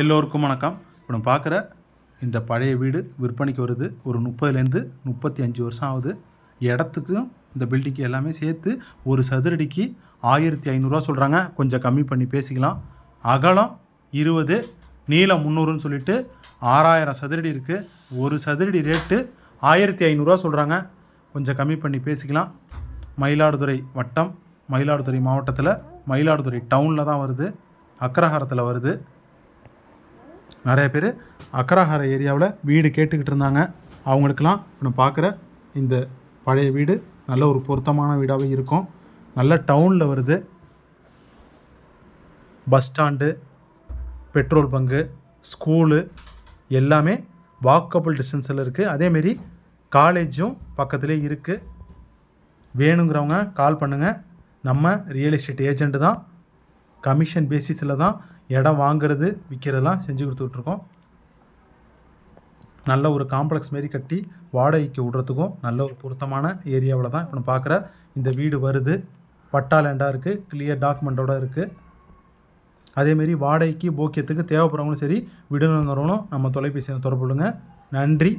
எல்லோருக்கும் வணக்கம். இப்போ நம்ம பார்க்குற இந்த பழைய வீடு விற்பனைக்கு வருது. ஒரு முப்பதுலேருந்து முப்பத்தி அஞ்சு வருஷம் ஆகுது. இடத்துக்கும் இந்த பில்டிங்க்கு எல்லாமே சேர்த்து ஒரு சதுரடிக்கு ஆயிரத்தி ஐநூறுரூவா சொல்கிறாங்க கொஞ்சம் கம்மி பண்ணி பேசிக்கலாம். அகலம் இருபது நீளம் முந்நூறுன்னு சொல்லிட்டு ஆறாயிரம் சதுரடி இருக்குது ஒரு சதுரடி ரேட்டு ஆயிரத்தி ஐநூறுரூவா சொல்கிறாங்க கொஞ்சம் கம்மி பண்ணி பேசிக்கலாம். மயிலாடுதுறை வட்டம் மயிலாடுதுறை மாவட்டத்தில் மயிலாடுதுறை டவுனில் தான் வருது. அக்ரஹாரத்தில் வருது. நிறைய பேர் அக்கராஹார ஏரியாவில் வீடு கேட்டுக்கிட்டு இருந்தாங்க. அவங்களுக்கெல்லாம் இப்போ பார்க்குற இந்த பழைய வீடு நல்ல ஒரு பொருத்தமான வீடாகவே இருக்கும். நல்ல டவுனில் வருது. Bus stand petrol bunk school எல்லாமே வாக்கபிள் டிஸ்டன்ஸில் இருக்குது அதேமாரி காலேஜும் பக்கத்துலேயே இருக்குது வேணுங்கிறவங்க கால் பண்ணுங்கள் நம்ம ரியல் எஸ்டேட் ஏஜெண்ட்டு தான். கமிஷன் பேசிஸில் தான் இடம் வாங்குறது விற்கிறதெல்லாம் செஞ்சு கொடுத்துட்ருக்கோம் நல்ல ஒரு காம்ப்ளெக்ஸ் மாரி கட்டி வாடகைக்கு விடுறதுக்கும் நல்ல ஒரு பொருத்தமான ஏரியாவில் தான் இப்போ நம்ம பார்க்குற. இந்த வீடு வருது. பட்டா லேண்டாக இருக்குது கிளியர் டாக்குமெண்ட்டோட இருக்குது அதேமாரி வாடகைக்கு போக்கியத்துக்கு தேவைப்படுறவங்களும் சரி விடுங்கிறவங்களும் நம்ம தொலைபேசியை தொடர்பு கொள்ளுங்க. நன்றி.